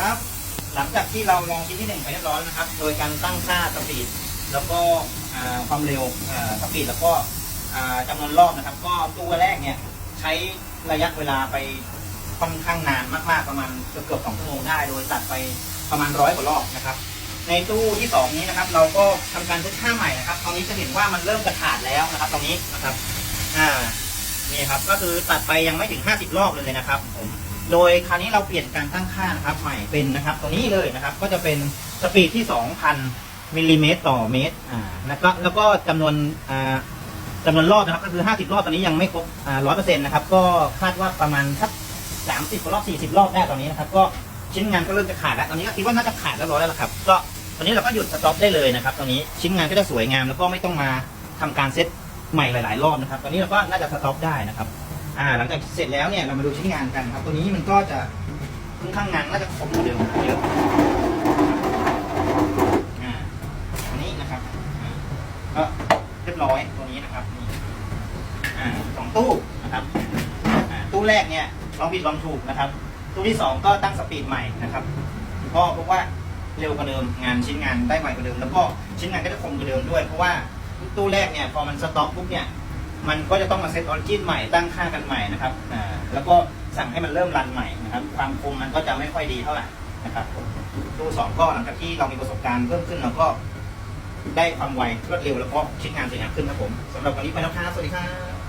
ครับ หลังจากที่เราลองชิ้นที่หนึ่งไปเรียบร้อยนะครับ โดยการตั้งค่าสปีดแล้วก็ความเร็วสปีดแล้วก็อ่าจำนวนรอบนะครับ ก็ตัวแรกเนี่ยใช้ระยะเวลาไปค่อนข้างนานมากๆประมาณเกือบสองชั่วโมงได้ โดยตัดไปประมาณร้อยกว่ารอบนะครับ ในตู้ที่สองนี้นะครับ เราก็ทำการเช็ดค่าใหม่นะครับตอนนี้จะเห็นว่ามันเริ่มจะขาดแล้วนะครับ ตรงนี้นะครับ อ่านี่ครับก็คือตัดไปยังไม่ถึง50รอบเลยนะครับผม โดยคราวนี้เราเปลี่ยนการตั้งค่านะครับ ใหม่เป็นนะครับตัวนี้เลยนะครับ ก็จะเป็นสปีดที่ 2,000มิลลิเมตรต่อเมตรอ่าแล้วก็แล้วก็จำนวนอ่าจำนวนรอบนะครับ ก็คือ 50 รอบตอนนี้ยังไม่ครบอ่าร้อยเปอร์เซ็นต์นะครับ ก็คาดว่าประมาณสัก30กว่ารอบ 40 รอบได้ตอนนี้นะครับ ก็ชิ้นงานก็เริ่มจะขาดแล้วตอนนี้ก็คิดว่าน่าจะขาดแล้วร้อยแล้วล่ะครับ ก็ตอนนี้เราก็หยุดสต็อปได้เลยนะครับ ตอนนี้ชิ้นงานก็จะสวยงามแล้วก็ไม่ต้องมาทำการเซตใหม่หลาย ๆ รอบนะครับ ตอนนี้เราก็น่าจะสต็อปได้นะครับ อ่าหลังจากเสร็จแล้วเนี่ยเรามาดูชิ้นงานกันครับ ตัวนี้มันก็จะค่อนข้างงานน่าจะคมกว่าเดิมเยอะอ่าตัวนี้นะครับก็เรียบร้อยตัวนี้นะครับนี่อ่าสองตู้นะครับอ่าตู้แรกเนี่ยลองผิดลองถูกนะครับ ตู้ที่สองก็ตั้งสปีดใหม่นะครับก็พบว่าเร็วกว่าเดิมงานชิ้นงานได้ไวกว่าเดิม แล้วก็ชิ้นงานก็จะคมกว่าเดิมด้วย เพราะว่าตู้แรกเนี่ยพอมันสต็อกปุ๊บเนี่ย มันก็จะต้องมาเซตออริจินใหม่ตั้งค่ากันใหม่นะครับอ่าแล้วก็สั่งให้มันเริ่มรันใหม่นะครับ ความคมมันก็จะไม่ค่อยดีเท่าไหร่นะครับตัวสองก็หลังจากที่เรามีประสบการณ์เพิ่มขึ้นเราก็ได้ความไวรวดเร็วแล้วก็ชิ้นงานสวยงามขึ้นครับผมสำหรับวันนี้ไปแล้วครับสวัสดีครับ